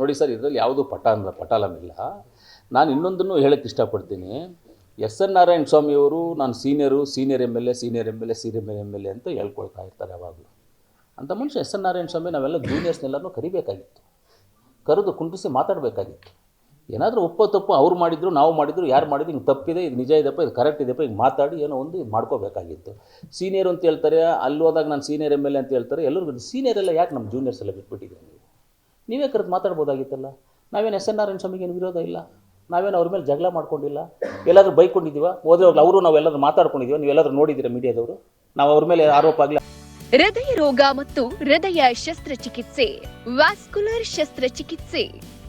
ನೋಡಿ ಸರ್, ಇದರಲ್ಲಿ ಯಾವುದು ಪಟಾಲ ಪಟಾಲಮಿಲ್ಲ ನಾನು ಇನ್ನೊಂದನ್ನು ಹೇಳಕ್ಕೆ ಇಷ್ಟಪಡ್ತೀನಿ. ಎಸ್ ಎನ್ ನಾರಾಯಣ ಸ್ವಾಮಿಯವರು ನಾನು senior, senior M L A, senior M L A, senior M L A ಅಂತ ಹೇಳ್ಕೊಳ್ತಾ ಇರ್ತಾರೆ ಯಾವಾಗಲೂ. ಅಂತ ಮನುಷ್ಯ ಎಸ್ ಎನ್ ನಾರಾಯಣ ಸ್ವಾಮಿ ನಾವೆಲ್ಲ ಜೂನಿಯರ್ಸ್ನೆಲ್ಲರೂ ಕರಿಬೇಕಾಗಿತ್ತು. ಕರೆದು ಕುಂಟಿಸಿ ಮಾತಾಡಬೇಕಾಗಿತ್ತು. ಏನಾದರೂ ಒಪ್ಪೋ ತಪ್ಪು ಅವ್ರು ಮಾಡಿದ್ರು, ನಾವು ಮಾಡಿದ್ರು, ಯಾರು ಮಾಡಿದ್ರು, ಹಿಂಗೆ ತಪ್ಪಿದೆ, ಇದು ನಿಜ ಇದೆಪ್ಪ ಇದು ಕರೆಕ್ಟ್ ಇದೆಪ್ಪ ಹಿಂಗೆ ಮಾತಾಡಿ ಏನೋ ಒಂದು ಇದು ಮಾಡ್ಕೋಬೇಕಾಗಿತ್ತು. ಸೀನಿಯರ್ ಅಂತ ಹೇಳ್ತಾರೆ, ಅಲ್ಲಿ ಹೋದಾಗ ನಾನು ಸೀನಿಯರ್ ಎಂ ಎಲ್ ಎ ಅಂತ ಹೇಳ್ತಾರೆ ಎಲ್ಲರಿಗೂ ಸೀನಿಯರ್ ಎಲ್ಲ ಯಾಕೆ ನಮ್ಮ ಜೂನಿಯರ್ಸ್ ಎಲ್ಲ ಬಿಟ್ಬಿಟ್ಟಿದ್ದೀವಿ ನೀವು ಕರೆದು ಮಾತಾಡ್ಬೋದಾಗಿತ್ತಲ್ಲ? ನಾವೇನು ಎಸ್ ಎನ್ ಆರ್ ಎನ್ ಸ್ವಾಮಿಗೆ ಏನು ವಿರೋಧ ಇಲ್ಲ? ನಾವೇನು ಅವ್ರ ಮೇಲೆ ಜಗಳ ಮಾಡ್ಕೊಂಡಿಲ್ಲ? ಎಲ್ಲಾದರೂ ಬೈಕೊಂಡಿದ್ದೀವ? ಹೋದ್ರೆ ನಾವು ಅವರು ಮಾತಾಡ್ಕೊಂಡಿದ್ದೀವಿ? ನೀವು ನೀವೆಲ್ಲರೂ ನೋಡಿದ್ದೀರಾ ಮೀಡಿಯಾದವರು? ನಾವು ಅವ್ರ ಮೇಲೆ ಆರೋಪ ಆಗಲಿ ಹೃದಯ ರೋಗ ಮತ್ತು ಹೃದಯ ಶಸ್ತ್ರಚಿಕಿತ್ಸೆ, ವ್ಯಾಸ್ಕುಲರ್ ಶಸ್ತ್ರಚಿಕಿತ್ಸೆ,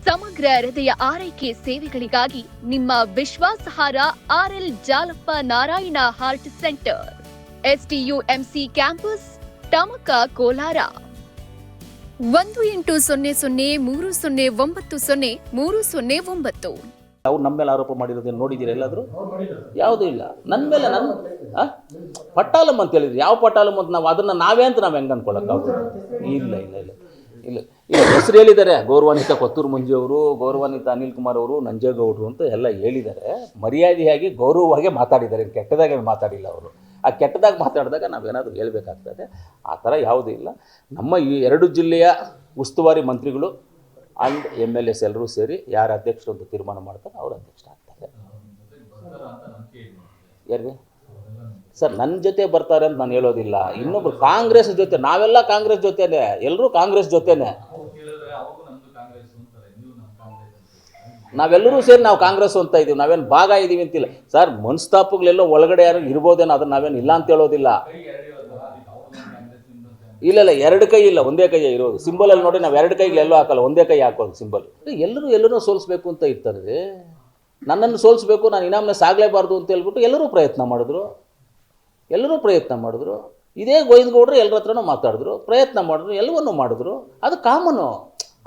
ಸಮಗ್ರ ಹೃದಯ ಆರೈಕೆ ಸೇವೆಗಳಿಗಾಗಿ ನಿಮ್ಮ ವಿಶ್ವಾಸಾರ್ಹ RL Jalappa Narayana heart centre STUMC campus Tamaka Kolar. ಒಂದು ಎಂಟು ಸೊನ್ನೆ ಸೊನ್ನೆ ಮೂರು ಸೊನ್ನೆ ಒಂಬತ್ತು ಸೊನ್ನೆ ಮೂರು ಸೊನ್ನೆ ಒಂಬತ್ತು. ಅವ್ರು ನಮ್ಮ ಮೇಲೆ ಆರೋಪ ಮಾಡಿರೋದನ್ನು ನೋಡಿದ್ದೀರಾ ಎಲ್ಲಾದರೂ? ಯಾವುದೂ ಇಲ್ಲ. ನನ್ನ ಮೇಲೆ ನನ್ನ ಪಟ್ಟಾಲಮ್ ಪಟ್ಟಾಲಂ ಅಂತ ಹೇಳಿದ್ರು. ಯಾವ ಪಟ್ಟಾಲಂ ಅಂತ ನಾವು ಅದನ್ನು ನಾವೇ ಅಂತ ನಾವು ಹೆಂಗೆ ಅನ್ಕೊಳ್ಳೋಕ್ಕಾಗುತ್ತೆ ಇಲ್ಲ ಇಲ್ಲ ಇಲ್ಲ ಇಲ್ಲ. ಇಲ್ಲ, ಹೆಸರು ಹೇಳಿದ್ದಾರೆ. ಗೌರವಾನ್ವಿತ ಕೊತ್ತೂರು ಮಂಜುವರು ಗೌರವಾನ್ವಿತ ಅನಿಲ್ ಕುಮಾರ್ ಅವರು, ನಂಜೇಗೌಡರು ಅಂತ ಎಲ್ಲ ಹೇಳಿದ್ದಾರೆ. ಮರ್ಯಾದೆಯಾಗಿ ಗೌರವವಾಗಿ ಮಾತಾಡಿದ್ದಾರೆ. ಕೆಟ್ಟದಾಗಿ ಮಾತಾಡಿಲ್ಲ ಅವರು. ಆ ಕೆಟ್ಟದಾಗ ಮಾತಾಡಿದಾಗ ನಾವೇನಾದರೂ ಹೇಳಬೇಕಾಗ್ತದೆ. ಆ ಥರ ಯಾವುದೂ ಇಲ್ಲ. ನಮ್ಮ ಈ ಎರಡು ಜಿಲ್ಲೆಯ ಉಸ್ತುವಾರಿ ಮಂತ್ರಿಗಳು ಅಂಡ್ ಎಂ ಎಲ್ ಎಸ್ ಎಲ್ಲರೂ ಸೇರಿ ಯಾರು ಅಧ್ಯಕ್ಷರು ಅಂತ ತೀರ್ಮಾನ ಮಾಡ್ತಾರೆ, ಅವರು ಅಧ್ಯಕ್ಷ ಆಗ್ತಾರೆ. ಯಾರಿಗೆ? ಸರ್ ನನ್ನ ಜೊತೆ ಬರ್ತಾರೆ ಅಂತ ನಾನು ಹೇಳೋದಿಲ್ಲ. ಇನ್ನೊಬ್ರು ಕಾಂಗ್ರೆಸ್ ಜೊತೆ, ನಾವೆಲ್ಲ ಕಾಂಗ್ರೆಸ್ ಜೊತೆನೆ. ಎಲ್ಲರೂ ಕಾಂಗ್ರೆಸ್ ಜೊತೆನೆ. ನಾವೆಲ್ಲರೂ ಸೇರಿ ನಾವು ಕಾಂಗ್ರೆಸ್ ಅಂತ ಇದ್ದೀವಿ, ನಾವೇನು ಭಾಗ ಇದ್ದೀವಿ ಅಂತಿಲ್ಲ. ಸರ್ ಮನಸ್ತಾಪಗಳೆಲ್ಲೋ ಒಳಗಡೆ ಯಾರು ಇರ್ಬೋದೇನೋ ಅದನ್ನ ನಾವೇನು ಇಲ್ಲ ಅಂತ ಹೇಳೋದಿಲ್ಲ. ಇಲ್ಲ ಇಲ್ಲ, ಎರಡು ಕೈ ಇಲ್ಲ, ಒಂದೇ ಕೈ ಇರೋದು. ಸಿಂಬಲಲ್ಲಿ ನೋಡಿ ನಾವು ಎರಡು ಕೈಗೆ ಎಲ್ಲೂ ಹಾಕಲ್ಲ, ಒಂದೇ ಕೈ ಹಾಕೋದು ಸಿಂಬಲ್ ಎಲ್ಲರೂ ಎಲ್ಲರೂ ಸೋಲಿಸ್ಬೇಕು ಅಂತ ಇರ್ತಾರೆ ನನ್ನನ್ನು ಸೋಲಿಸ್ಬೇಕು, ನಾನು ಇನಾಮ್ನೆ ಸಾಗಲೇಬಾರ್ದು ಅಂತ ಹೇಳ್ಬಿಟ್ಟು ಎಲ್ಲರೂ ಪ್ರಯತ್ನ ಮಾಡಿದ್ರು. ಎಲ್ಲರೂ ಪ್ರಯತ್ನ ಮಾಡಿದ್ರು. ಇದೇ ಗೋವಿಂದಗೌಡರು ಎಲ್ಲರ ಹತ್ರನೂ ಮಾತಾಡಿದ್ರು, ಪ್ರಯತ್ನ ಮಾಡಿದ್ರು, ಎಲ್ಲವನ್ನೂ ಮಾಡಿದ್ರು. ಅದು ಕಾಮನು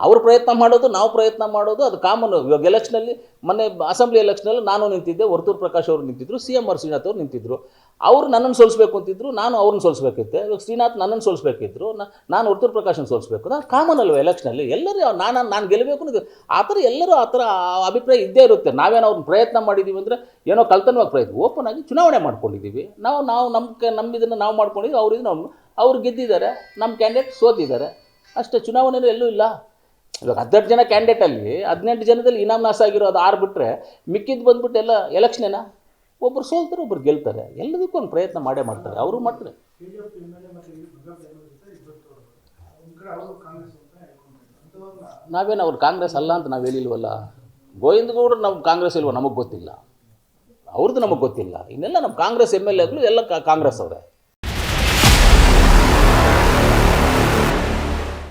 ಅವ್ರು ಪ್ರಯತ್ನ ಮಾಡೋದು, ನಾವು ಪ್ರಯತ್ನ ಮಾಡೋದು, ಅದು ಕಾಮನ್ ಇವಾಗ ಎಲೆಕ್ಷನಲ್ಲಿ ಮೊನ್ನೆ ಅಸೆಂಬ್ಲಿ ಎಲೆಕ್ಷನಲ್ಲಿ ನಾನು ನಿಂತಿದ್ದೆ, ವರ್ತೂರ್ ಪ್ರಕಾಶ್ ಅವರು ನಿಂತಿದ್ರು ಸಿ ಎಂ ಆರ್ ಶ್ರೀನಾಥ್ ಅವರು ನಿಂತಿದ್ರು. ಅವರು ನನ್ನನ್ನು ಸೋಲಿಸ್ಬೇಕು ಅಂತಿದ್ರು, ನಾನು ಅವ್ರನ್ನ ಸೋಲಿಸಬೇಕಿತ್ತೆ. ಇವಾಗ ಶ್ರೀನಾಥ್ ನನ್ನನ್ನು ಸೋಲಿಸ್ಬೇಕಿದ್ರು ನಾನು ವರ್ತೂರ್ ಪ್ರಕಾಶನ್ ಸೋಲಿಸ್ಬೇಕು. ಅದು ಕಾಮನ್ ಅಲ್ವ ಎಲೆಕ್ಷನಲ್ಲಿ ಎಲ್ಲರೂ ನಾನು ನಾನು ಗೆಲ್ಲಬೇಕು ಆ ಥರ ಎಲ್ಲರೂ ಆ ಥರ ಅಭಿಪ್ರಾಯ ಇದ್ದೇ ಇರುತ್ತೆ. ನಾವೇನೋ ಅವ್ರನ್ನ ಪ್ರಯತ್ನ ಮಾಡಿದ್ದೀವಿ ಅಂದರೆ ಏನೋ ಕಲ್ತನವಾಗಿ ಪ್ರಯತ್ನ ಓಪನ್ ಆಗಿ ಚುನಾವಣೆ ಮಾಡ್ಕೊಂಡಿದ್ದೀವಿ ನಾವು ನಾವು ನಮ್ಮ ನಮ್ಮ ಇದನ್ನು ನಾವು ಮಾಡ್ಕೊಂಡಿದ್ದೀವಿ ಅವ್ರು ಇದನ್ನು ಅವ್ರು ಗೆದ್ದಿದ್ದಾರೆ ನಮ್ಮ ಕ್ಯಾಂಡಿಡೇಟ್ ಸೋತಿದ್ದಾರೆ. ಅಷ್ಟೇ ಚುನಾವಣೆಯೂ ಎಲ್ಲೂ ಇಲ್ಲ. ಇವಾಗ ಹದಿನೆಂಟು ಜನ ಕ್ಯಾಂಡಿಡೇಟಲ್ಲಿ ಹದಿನೆಂಟು ಜನದಲ್ಲಿ ಇನಾಮ್ ನಾಸ ಆಗಿರೋ ಆಗಿರೋದು ಆರು ಬಿಟ್ಟರೆ ಮಿಕ್ಕಿದ್ದು ಬಂದ್ಬಿಟ್ಟು ಎಲ್ಲ ಎಲೆಕ್ಷನೇನ ಒಬ್ಬರು ಸೋಲ್ತಾರೆ, ಒಬ್ರು ಗೆಲ್ತಾರೆ. ಎಲ್ಲದಕ್ಕೂ ಒಂದು ಪ್ರಯತ್ನ ಮಾಡೇ ಮಾಡ್ತಾರೆ. ಅವರು ಮಾಡ್ತಾರೆ. ನಾವೇನು ಅವ್ರು ಕಾಂಗ್ರೆಸ್ ಅಲ್ಲ ಅಂತ ನಾವು ಹೇಳಿಲ್ವಲ್ಲ? ಗೋವಿಂದಗೌಡರು ನಾವು ಕಾಂಗ್ರೆಸ್ ಇಲ್ವ ನಮಗೆ ಗೊತ್ತಿಲ್ಲ. ಅವ್ರದ್ದು ನಮಗೆ ಗೊತ್ತಿಲ್ಲ. ಇನ್ನೆಲ್ಲ ನಮ್ಮ ಕಾಂಗ್ರೆಸ್ ಎಂ ಎಲ್ ಎಗಳು ಎಲ್ಲ ಕಾಂಗ್ರೆಸ್ ಅವರೇ.